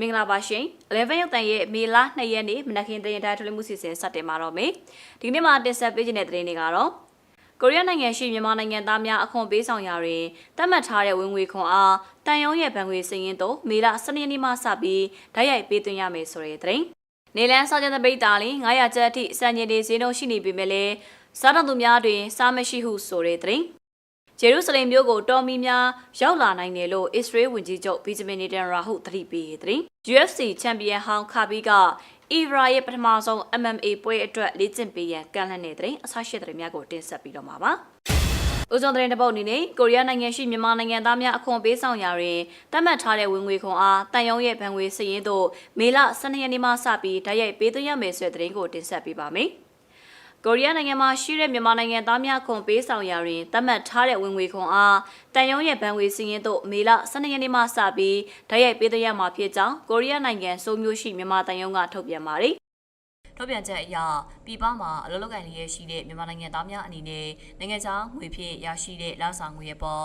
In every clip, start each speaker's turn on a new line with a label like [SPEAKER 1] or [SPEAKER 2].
[SPEAKER 1] မင်္ဂလာပါရှင်11ရက်တန်ရဲ့မေလ2ရက်နေ့မနက်ခင်းသတင်းတိုင်းထုတ်လွှင့်မှုစီစဉ်စတင်မှာတော့မယ်ဒီကနေ့မှာတင်ဆက်ပေးခြင်းတဲ့သတင်းတွေကတော့ကိုရီးယားနိုင်ငံရှိမြန်မာနိုင်ငံသားများအခွန်ပေးဆောင်ရာတွင်တတ်မှတ်ထားတဲ့ဝင်ငွေခွန်အားတန်ယုံရဲ့ဗန်ငွေစည်ရင်တော့မေလ12ရက်နေ့မှစပြီးဓာတ်ရိုက်ပေးသွင်းရမယ်ဆိုတဲ့သတင်းနေလန်းစာချုပ်တပိတ်တာလင်900ကျပ်အထိစံချိန်တွေဈေးနှုန်းရှိနေပေမဲ့လည်းစားတော်သူများတွင်စားမရှိဟုဆိုတဲ့သတင်း ဂျေရုဆလင်မြို့ကိုတော်မီများရောက်လာနိုင်တယ်လို့အစ္စရေးဝန်ကြီးချုပ်ဘီဂျမင်နေတန်ရာဟုသတိပေးတဲ့ UFC ချန်ပီယံဟောင်းခါဘီကအီဗရာရဲ့ပထမဆုံး MMA ပွဲအတွက်လေ့ကျင့်ပေးရန်ကန့်လန့်နေတဲ့တဲ့အဆရှိတဲ့များကိုတင်ဆက်ပြီးတော့မှာပါ။ဦးစုံတဲ့တပုတ်အနေနဲ့ကိုရီးယားနိုင်ငံရှိမြန်မာနိုင်ငံသားများအခွန်ပေးဆောင်ရာတွင်တတ်မှတ်ထားတဲ့ဝင်ငွေခွန်အားတန်ယုံရဲ့ဗန်ငွေစည်ရင်တို့မေလ12ရက်နေ့မှစပြီးဓာတ်ရိုက်ပေးသွင်းရမယ်ဆိုတဲ့သတင်းကိုတင်ဆက်ပေးပါမယ်။ ကိုရီးယားနိုင်ငံမှာရှိတဲ့မြန်မာနိုင်ငံသားများခွန်ပေးဆောင်ရာတွင်သတ်မှတ်ထားတဲ့ဝင်ငွေခွန်အားတန်ယုံရဲ့ဗန်ငွေစည်းရင်းတို့မေလ12ရက်နေ့မှစပြီးဓာတ်ရိုက်ပေးသွင်းရမှာဖြစ်ကြောင်းကိုရီးယားနိုင်ငံစိုးမျိုးရှိမြန်မာတန်ယုံကထုတ်ပြန်ပါတယ်။ထုတ်ပြန်ချက်အရပြည်ပမှာအလုပ်လုပ်ကိုင်လျက်ရှိတဲ့မြန်မာနိုင်ငံသားများအနေနဲ့နိုင်ငံခြားငွေဖြင့်ရရှိတဲ့လစာငွေရဲ့ပေါ်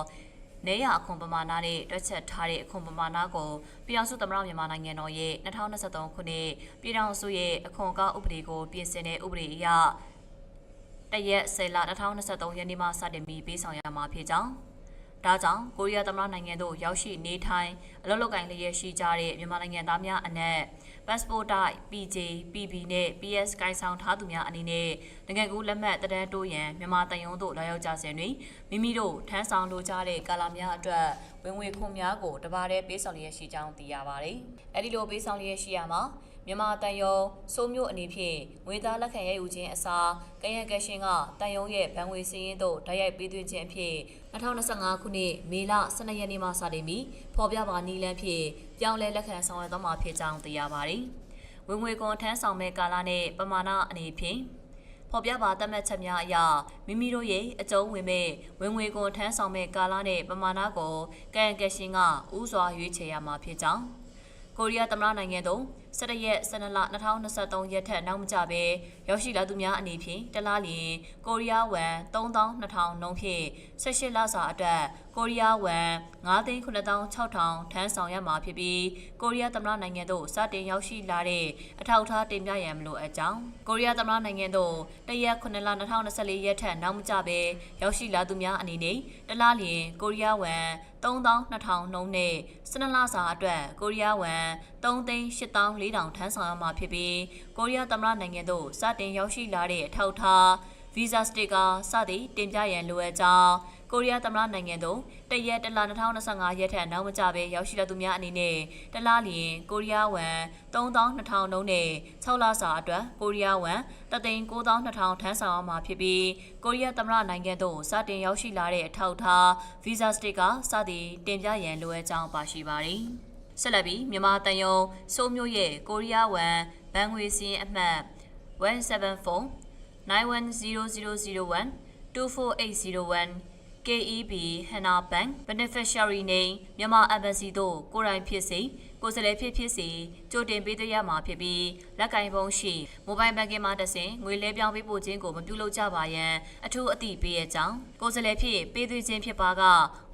[SPEAKER 1] နေရအခွန်ပမာဏနဲ့တွက်ချက်ထားတဲ့အခွန်ပမာဏကိုပြည်ထောင်စုသမ္မတမြန်မာနိုင်ငံတော်ရဲ့2023ခုနှစ်ပြည်ထောင်စုရဲ့အခွန်ကောက်ဥပဒေကိုပြင်ဆင်တဲ့ဥပဒေအရ တရက်10လ2023ရက်နေ့မှစတင်ပြီးပေးဆောင်ရမှာဖြစ်ကြောင်းဒါကြောင့်ကိုရီးယားသမ္မတနိုင်ငံသို့ရောက်ရှိနေထိုင်အလုပ်လုပ်ကိုင်လျက်ရှိကြတဲ့မြန်မာနိုင်ငံသားများအနက် passport type PJ PB နဲ့ PS ကိုင်ဆောင်ထားသူများအနေနဲ့နိုင်ငံကူးလက်မှတ်တရန်တိုးရန်မြန်မာတန်ယုံတို့လာရောက်ကြစဉ်တွင်မိမိတို့ထမ်းဆောင်လိုကြတဲ့ကာလများအတွက်ဝင်ငွေခွန်များကိုတပါးတည်းပေးဆောင်လျက်ရှိကြောင်းသိရပါတယ်။အဲဒီလိုပေးဆောင်လျက်ရှိရမှာ မြန်မာတန်ယုံစိုးမျိုးအနေဖြင့်ငွေသားလက်ခံရယူခြင်းအစားကရန်ကရှင်ကတန်ယုံရဲ့ဗန်ငွေစည်းရင်းတို့ဓာတ်ရိုက်ပေးသွင်းခြင်းအဖြစ်2025ခုနှစ်မေလ12ရက်နေ့မှစတင်ပြီးဖော်ပြပါနီလန်းဖြင့်ပြောင်းလဲလက်ခံဆောင်ရွက်သွားမှာဖြစ်ကြောင်းသိရပါတယ်။ဝင်ငွေကွန်ထမ်းဆောင်မဲ့ကာလနဲ့ပမာဏအနေဖြင့်ဖော်ပြပါသတ်မှတ်ချက်များအရမိမိတို့ရဲ့အကျုံးဝင်မဲ့ဝင်ငွေကွန်ထမ်းဆောင်မဲ့ကာလနဲ့ပမာဏကိုကံကရှင်ကဥစွာရွေးချယ်ရမှာဖြစ်ကြောင်းကိုရီးယားသမ္မတနိုင်ငံသို့ 17ရက်12လ2023ရက်ထက်နောက်မကျဘဲရောက်ရှိလာသူများအနေဖြင့်တလားလျင်ကိုရီးယားဝမ်3200နှုန်းဖြင့်18လစာအတွက်ကိုရီးယားဝမ်9,9600ထမ်းဆောင်ရမှာဖြစ်ပြီးကိုရီးယားသမ္မတနိုင်ငံသို့စတင်ရောက်ရှိလာတဲ့အထောက်အထားတင်ပြရန်မလိုအပ်ကြောင်းကိုရီးယားသမ္မတနိုင်ငံသို့တရက်9လ2024ရက်ထက်နောက်မကျဘဲရောက်ရှိလာသူများအနေနဲ့တလားလျင်ကိုရီးယားဝမ်3200နှုန်းနဲ့12လစာအတွက်ကိုရီးယားဝမ် 3,8400ထမ်းဆောင်ရမှာဖြစ်ပြီးကိုရီးယားသမ္မတနိုင်ငံသို့စတင်ရောက်ရှိလာတဲ့အထောက်အထား visa sticker စသည့်တင်ပြရန်လိုအပ်ကြောင်းကိုရီးယားသမ္မတနိုင်ငံသို့တရက်တလ2025ရက်ထက်နောက်မကျဘဲရောက်ရှိလာသူများအနေနဲ့တလားလျင်ကိုရီးယားဝမ်3200နှုန်းနဲ့6လစာအတွက်ကိုရီးယားဝမ်3,9200ထမ်းဆောင်ရမှာဖြစ်ပြီးကိုရီးယားသမ္မတနိုင်ငံသို့စတင်ရောက်ရှိလာတဲ့အထောက်အထား visa sticker စသည့်တင်ပြရန်လိုအပ်ကြောင်းပါရှိပါတယ်။ ဆက်လက်ပြီးမြန်မာတန်ယုံစိုးမျိုးရဲ့ကိုရီးယားဝမ်ဘန်ငွေစင်းအမှတ်174 910001 24801 KEB Hana Bank Beneficiary Name မြန်မာ Embassy တို့ကိုယ်တိုင်ဖြစ်စေ ကိုယ်စားလှယ်ဖြစ်ဖြစ်စေကြိုတင်ပေးသွင်းရမှာဖြစ်ပြီးလက်ကင်ပုံးရှိ Mobile Banking မှာတဆင်ငွေလဲပြောင်းပေးပို့ခြင်းကိုမပြုလုပ်ကြပါရန်အထူးအသိပေးရကြောင်းကိုယ်စားလှယ်ဖြစ်ပေးသွင်းခြင်းဖြစ်ပါက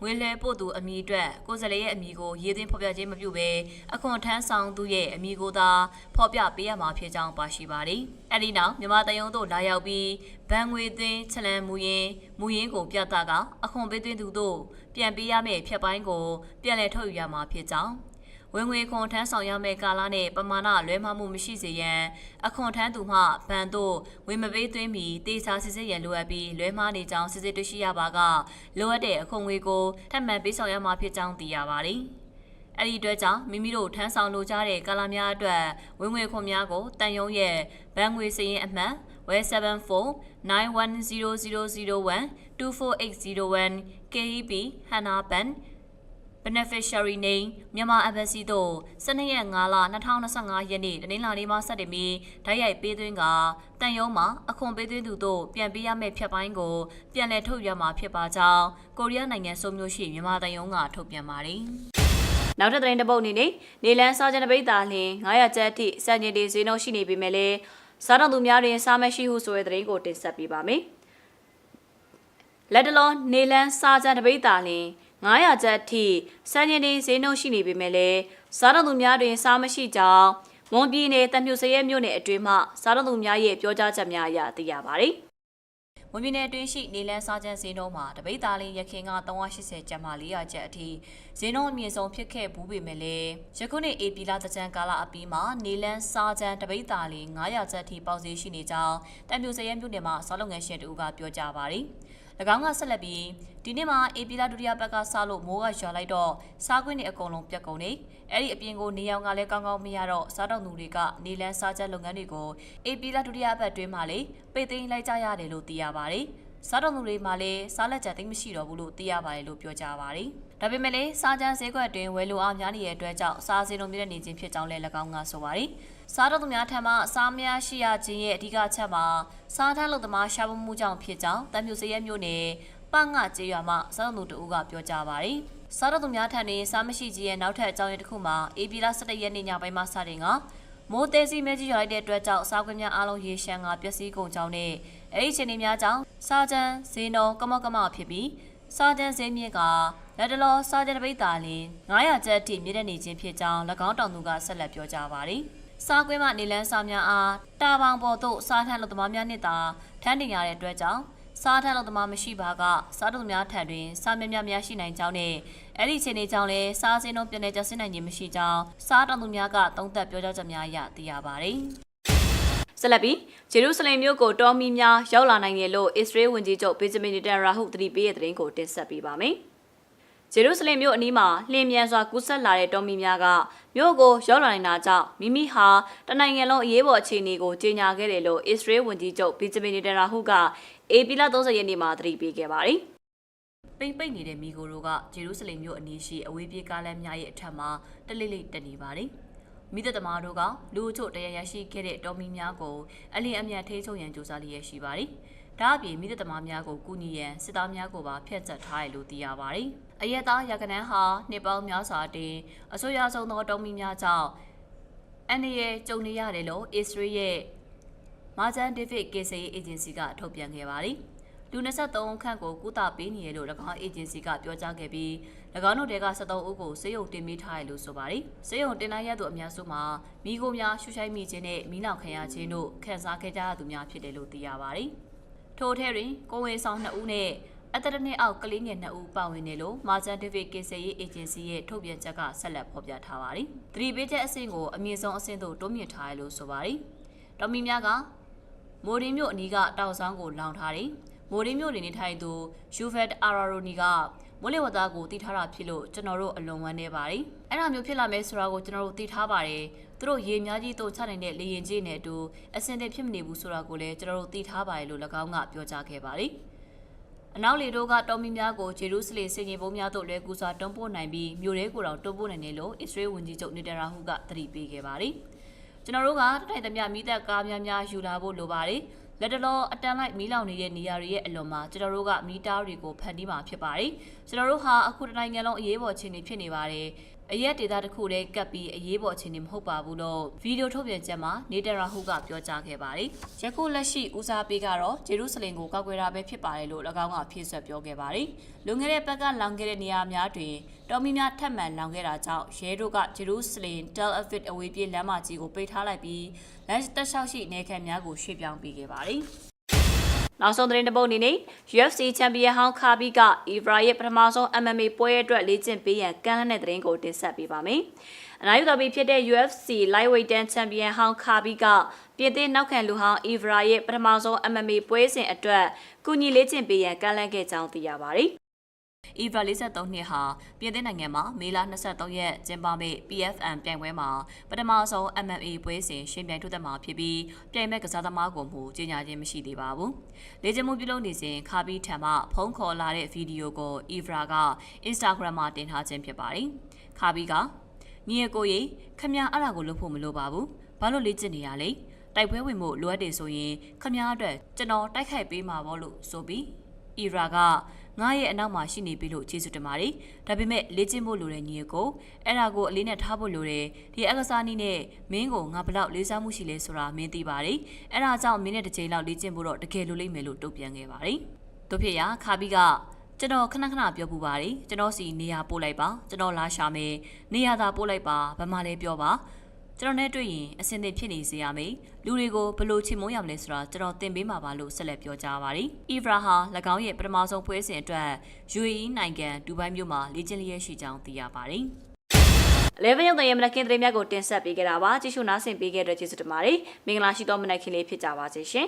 [SPEAKER 1] ငွေလဲပို့သူအမည်အတွက်ကိုယ်စားလှယ်ရဲ့အမည်ကိုရေးသွင်းဖော်ပြခြင်းမပြုဘဲအခွန်ထမ်းဆောင်သူရဲ့အမည်ကိုသာဖော်ပြပေးရမှာဖြစ်ကြောင်းပါရှိပါတယ်။အဲဒီနောက်မြန်မာတယုံတို့လာရောက်ပြီးဘဏ်ငွေသွင်းချလန်မူရင်းမူရင်းကိုပြသကအခွန်ပေးသွင်းသူတို့ပြန်ပေးရမယ့်ဖြတ်ပိုင်းကိုပြန်လည်ထုတ်ယူရမှာဖြစ်ကြောင်း ဝင်ငွေခွန်ထမ်းဆောင်ရမယ့်ကာလနဲ့ပမာဏလွဲမှားမှုမရှိစေရန်အခွန်ထမ်းသူမှဘဏ်သို့ဝင်မပေးသွင်းမီတေချာစစ်စစ်ရန်လိုအပ်ပြီးလွဲမှားနေကြောင်းစစ်စစ်တွေ့ရှိရပါကလိုအပ်တဲ့အခွန်ငွေကိုထပ်မံပေးဆောင်ရမှာဖြစ်ကြောင်းသိရပါတယ်။အဲ့ဒီအတွက်ကြောင့်မိမိတို့ထမ်းဆောင်လိုကြတဲ့ကာလများအတွက်ဝင်ငွေခွန်များကိုတန်ယုံရဲ့ဘဏ်ငွေစည်ရင်အမှတ်174910001 24801 KEB Hana Bank beneficiary name မြန်မာ embassy တို့12ရက်5လ2025ရက်နေ့တနင်္လာနေ့မှစတင်ပြီးဓာတ်ရိုက်ပေးသွင်းကတန်ယုံမှာအခွန်ပေးသွင်းသူတို့ပြန်ပေးရမယ့်ဖြတ်ပိုင်းကိုပြန်လည်ထုတ်ရမှာဖြစ်ပါကြောင်းကိုရီးယားနိုင်ငံစုံမျိုးရှိမြန်မာတန်ယုံကထုတ်ပြန်ပါတယ်။နောက်ထပ်သတင်းတစ်ပုဒ်အနေနဲ့နေလန်းစာချန်တပိတ်တာလျင်900ကျပ်အထိစံချိန်တွေဈေးနှုန်းရှိနေပေမဲ့လည်းစားတော်သူများတွင်စားမရှိဟုဆိုတဲ့သတင်းကိုတင်ဆက်ပေးပါမယ်။လက်တလောနေလန်းစာချန်တပိတ်တာလျင်900 ကျပ်အထိစံချိန်တင်ဈေးနှုန်းရှိနေပေမဲ့လည်းစားတော်သူများတွင်စားမရှိကြောင်းမွန်ပြည်နယ်တံမြူစရဲမြို့နယ်အတွင်းမှစားတော်သူများရဲ့ပြောကြားချက်များအရသိရပါတယ်။မွန်ပြည်နယ်အတွင်းရှိနေလန်းစားချမ်းဈေးနှုန်းမှာတပိတ်သားလေးရခင်က380ကျပ်မှ400ကျပ်အထိဈေးနှုန်းအမြင့်ဆုံးဖြစ်ခဲ့ဘူးပေမဲ့လည်းယခုနှစ်ဧပြီလတကြံကာလအပြီးမှာနေလန်းစားချမ်းတပိတ်သားလေး900ကျပ်အထိပေါက်ဈေးရှိနေကြောင်းတံမြူစရဲမြို့နယ်မှာစောလုံငယ်ရှင်တူကပြောကြားပါတယ်။၎ င်းကဆက်လက်ပြီးဒီနေ့မှာအေပီလာဒုတိယဘက်ကစလို့မိုးကရွာလိုက်တော့စားကွင်းတွေအကုန်လုံးပြတ်ကုန်နေအဲ့ဒီအပြင်ကိုနေရောင်ကလည်းကောင်းကောင်းမရတော့စားတောက်သူတွေကနေလန်းစားချက်လုပ်ငန်းတွေကိုအေပီလာဒုတိယဘက်တွင်းမှာလေပိတ်သိမ်းလိုက်ကြရတယ်လို့သိရပါတယ်စားတော်သူတွေမှာလည်းစားလက်ချက်သိမ်းမရှိတော့ဘူးလို့သိရပါတယ်လို့ပြောကြပါတယ်။ဒါပေမဲ့လည်းစားကြမ်းဈေးကွက်အတွင်းဝယ်လိုအားများနေတဲ့အတွက်ကြောင့်စားစင်းလုံးမြင့်နေခြင်းဖြစ်ကြောင်းလည်း၎င်းကဆိုပါတယ်။ စားတော်သူများထံမှစားများရှိရခြင်းရဲ့အဓိကချက်မှာစားထမ်းလုပ်သမားရှားမှုမှုကြောင့်ဖြစ်ကြောင်းတံမြူစရဲမျိုးနယ်ပငှကျေးရွာမှစားတော်သူတို့ကပြောကြပါတယ်။စားတော်သူများထံတွင်စားမရှိခြင်းရဲ့နောက်ထပ်အကြောင်းရင်းတစ်ခုမှာအေပီလာ17ရက်နေ့ညပိုင်းမှာစတင်ကမိုးသေးစီမဲကြီးရွာလိုက်တဲ့အတွက်ကြောင့်စားခွင့်များအားလုံးရေရှမ်းကပျက်စီးကုန်ကြောင်းနဲ့အဲ့ဒီချိန်များကြောင့်စားကြမ်းဈေးနှုန်းကမောက်ကမောက်ဖြစ်ပြီးစားကြမ်းဈေးမြင့်ကလက်တလောစားကြမ်းတပိတ်တာလင်း900ကျပ်အထိမြင့်တဲ့နေခြင်းဖြစ်ကြောင်း၎င်းတောင်သူကဆက်လက်ပြောကြားပါတယ်။ စားကွင်းမှနေလန်းစားများအားတာပေါင်ပေါ်သို့စားထမ်းလို့သမားများနဲ့သာထမ်းတင်ရတဲ့အတွက်ကြောင့်စားထမ်းလို့သမားမရှိပါကစားတုံများထံတွင်စားမြများများရှိနိုင်ကြောင်းနဲ့အဲ့ဒီချိန်လေးကြောင့်လည်းစားစင်းတို့ပြန်နေကြဆင်းနိုင်ခြင်းမရှိကြောင်းစားတောင်သူများကသုံးသပ်ပြောကြားချက်များအရသိရပါတယ်။ဆက်လက်ပြီးဂျေရုဆလင်မြို့ကိုတော်မီများရောက်လာနိုင်တယ်လို့အစ္စရေးဝန်ကြီးချုပ်ဘေဂျမင်နီတန်ရာဟုသတိပေးတဲ့သတင်းကိုတင်ဆက်ပေးပါမယ်။ ဂျေရုဆလင်မြို့အနီးမှာလျင်မြန်စွာကူးဆက်လာတဲ့တော်မီများကမြို့ကိုရောက်လာနေတာကြောင့်မိမိဟာတနိုင်ငံလုံးအရေးပေါ်အခြေအနေကိုကြေညာခဲ့တယ်လို့အစ္စရေးဝန်ကြီးချုပ်ဘေဂျမင်နီတန်ရာဟုကအေပီလာ30ရက်နေ့မှာသတိပေးခဲ့ပါတယ်။ပိမ့်ပိတ်နေတဲ့မိဂိုတို့ကဂျေရုဆလင်မြို့အနီးရှိအဝေးပြေးကားလမ်းများရဲ့အထက်မှာတလိမ့်လိမ့်တက်နေပါတယ်။မိသက်သမားတို့ကလူအချို့တရားရရှိခဲ့တဲ့တော်မီများကိုအလင်းအမြန်ထိချုံရန်ကြိုးစားလျက်ရှိပါတယ်။ ဒါအပြင်မိသက်သမားများကိုကူညီရန်စစ်သားများကိုပါဖျက်ချထားတယ်လို့သိရပါတယ်။အရက်သားရကနန်းဟာနှစ်ပေါင်းများစွာတည်အဆိုးရဆုံးသောတော်မီများကြောင့်အန်ဒီရဲ့ကြုံနေရတယ်လို့အစ္စရေးရဲ့မာဂျန်ဒေးဗစ်ကေဆေးအေဂျင်စီကထုတ်ပြန်ခဲ့ပါတယ်။လူ23ခန့်ကိုကုသပေးနေရလို့၎င်းအေဂျင်စီကပြောကြားခဲ့ပြီး၎င်းတို့တဲက73ဦးကိုစေယုံတင်ပေးထားရလို့ဆိုပါတယ်။စေယုံတင်လိုက်ရသူအများစုမှာမိခိုးများရှူရှိုက်မိခြင်းနဲ့မိနောက်ခံရခြင်းတို့ခံစားခဲ့ကြရသူများဖြစ်တယ်လို့သိရပါတယ်။ ထိုထဲတွင်ကိုဝင်ဆောင်2ဦးနဲ့အသက်တစ်နှစ်အောက်ကလေးငယ်2ဦးပါဝင်တယ်လို့မာဂျန်ဒေးဗစ်ကေဆေးအေဂျင်စီရဲ့ထုတ်ပြန်ချက်ကဆက်လက်ဖော်ပြထားပါတယ်။သတိပေးချက်အဆင့်ကိုအမြင့်ဆုံးအဆင့်သို့တိုးမြင့်ထားရလို့ဆိုပါတယ်။တော်မီများကမိုရီမြို့အနီးကတောင်ဆောင်ကိုလောင်ထားတယ်။မိုရီမြို့နေနေထိုင်သူယူဖက်အာရာရိုနီကမိုးလေဝသကိုတည်ထားတာဖြစ်လို့ကျွန်တော်တို့အလွန်ဝမ်းနည်းပါတယ်။အဲ့ဒါမျိုးဖြစ်လာမယ်ဆိုတာကိုကျွန်တော်တို့သိထားပါတယ်။ သူတို့ရေများကြီးတုံချနိုင်တဲ့လေရင်ကြီးနဲ့အတူအစင်တဲ့ဖြစ်မနေဘူးဆိုတာကိုလည်းကျွန်တော်တို့သိထားပါတယ်လို့၎င်းကပြောကြားခဲ့ပါတယ်။အနောက်လေတို့ကတော်မီများကိုဂျေရုဆလင်စင်ကြီးပုံများတို့လဲကူစွာတွန်းပို့နိုင်ပြီးမြို့ရဲကိုတောင်တွန်းပို့နိုင်တယ်လို့အစ္စရေးဝန်ကြီးချုပ်နေတရာဟုကသတိပေးခဲ့ပါတယ်။ကျွန်တော်တို့ကတိုင်သမျှမိသက်ကားများများယူလာဖို့လိုပါတယ်လက်တလောအတန်လိုက်မီးလောင်နေတဲ့နေရာတွေရဲ့အလွန်မှာကျွန်တော်တို့ကမီတာတွေကိုဖန်တီးမှာဖြစ်ပါတယ်ကျွန်တော်တို့ဟာအခုတနိုင်ငံလုံးအရေးပေါ်အခြေအနေဖြစ်နေပါတယ် အရက်ဒေတာတစ်ခုတည်းကပ်ပြီးအရေးပေါ်အခြေအနေမဟုတ်ပါဘူးလို့ဗီဒီယိုထုတ်ပြန်ချက်မှာနေတရာဟုကပြောကြားခဲ့ပါတယ်။ယခုလက်ရှိဦးစားပေးကတော့ဂျေရုဆလင်ကိုကောက်ွယ်တာပဲဖြစ်ပါတယ်လို့၎င်းကဖြည့်ဆွတ်ပြောခဲ့ပါတယ်။လွန်ခဲ့တဲ့ဘက်ကလောင်ခဲ့တဲ့နေရာများတွင်တော်မီများထပ်မံလောင်ခဲ့တာကြောင့်ရဲတို့ကဂျေရုဆလင်တယ်အဗစ်အဝေးပြေးလမ်းမကြီးကိုပိတ်ထားလိုက်ပြီးလမ်းတက်လျှောက်ရှိနေခံများကိုရွှေ့ပြောင်းပေးခဲ့ပါတယ်။ နောက်ဆုံးသတင်းတစ်ပုဒ်အနေနဲ့ UFC ချန်ပီယံဟောင်းခါဘီကအီဗရာရဲ့ပထမဆုံး MMA ပွဲအတွက်လေ့ကျင့်ပေးရန်ကမ်းလှမ်းတဲ့သတင်းကိုတင်ဆက်ပေးပါမယ်။အနားယူတော်ပြီးဖြစ်တဲ့ UFC Lightweight ချန်ပီယံဟောင်းခါဘီကပြည်သစ်နောက်ခံလူဟောင်းအီဗရာရဲ့ပထမဆုံး MMA ပွဲစဉ်အတွက်ကုညီလေ့ကျင့်ပေးရန်ကမ်းလှမ်းခဲ့ကြောင်းသိရပါတယ်။ EVA 43နှစ်ဟာပြည်သစ်နိုင်ငံမှာမေလ23ရက်ကျင်းပမယ့် PFM ပြိုင်ပွဲမှာပထမဆုံး MMA ပွဲစဉ်ရှင်ပြိုင်ထုတ်သက်မှာဖြစ်ပြီးပြိုင်မဲ့ကစားသမားကိုမှုကြီးညာခြင်းမရှိသေးပါဘူး။လေ့ကျင့်မှုပြုလုပ်နေစဉ်ခါဘီထံမှဖုန်းခေါ်လာတဲ့ဗီဒီယိုကို EVA က Instagram မှာတင်ထားခြင်းဖြစ်ပါတယ်။ခါဘီကညီအကိုရေခမအဲ့ဒါကိုလုပ်ဖို့မလိုပါဘူး။ဘာလို့လေ့ကျင့်နေရလဲ။တိုက်ပွဲဝင်မှုလိုအပ်တယ်ဆိုရင်ခမည်းအတွက်ကျွန်တော်တိုက်ခိုက်ပေးမှာပေါ့လို့ဆိုပြီးအီရာက ငါရဲ့အနောက်မှာရှိနေပြီလို့ကျေးဇူးတင်ပါတယ်။ဒါပေမဲ့လေ့ကျင့်ဖို့လိုတဲ့ညီကိုအဲ့ဒါကိုအလေးနဲ့ထားဖို့လိုတယ်။ဒီအကစားနည်းနဲ့မင်းကိုငါဘလောက်လေးစားမှုရှိလဲဆိုတာမင်းသိပါတယ်။အဲ့ဒါကြောင့်မင်းနဲ့တစ်ချိန်လောက်လေ့ကျင့်ဖို့တော့တကယ်လိုလိမ့်မယ်လို့တုံ့ပြန်ခဲ့ပါတယ်။တို့ဖြစ်ရာခါဘီကကျွန်တော်ခဏခဏပြောပူပါတယ်ကျွန်တော်စီနေရာပို့လိုက်ပါကျွန်တော်လာရှာမယ်နေရာသာပို့လိုက်ပါဘာမှလည်းပြောပါ ကျွန်တော်နဲ့တွေ့ရင်အဆင်သင့်ဖြစ်နေစေရမယ်လူတွေကိုဘယ်လိုချစ်မုန်းရမလဲဆိုတာကျွန်တော်သင်ပေးမှာပါလို့ဆက်လက်ပြောကြားပါတယ်အီဗရာဟာ၎င်းရဲ့ပထမဆုံးပွဲစဉ်အတွက် UAE နိုင်ငံဒူဘိုင်းမြို့မှာလေ့ကျင့်လျက်ရှိကြောင်းသိရပါတယ်11ရုပ်သံရဲ့မနက်ခင်းသတင်းများကိုတင်ဆက်ပေးခဲ့တာပါကြည့်ရှုနားဆင်ပေးခဲ့တဲ့ကျေးဇူးတင်ပါတယ်မင်္ဂလာရှိသောမနက်ခင်းလေးဖြစ်ကြပါစေရှင်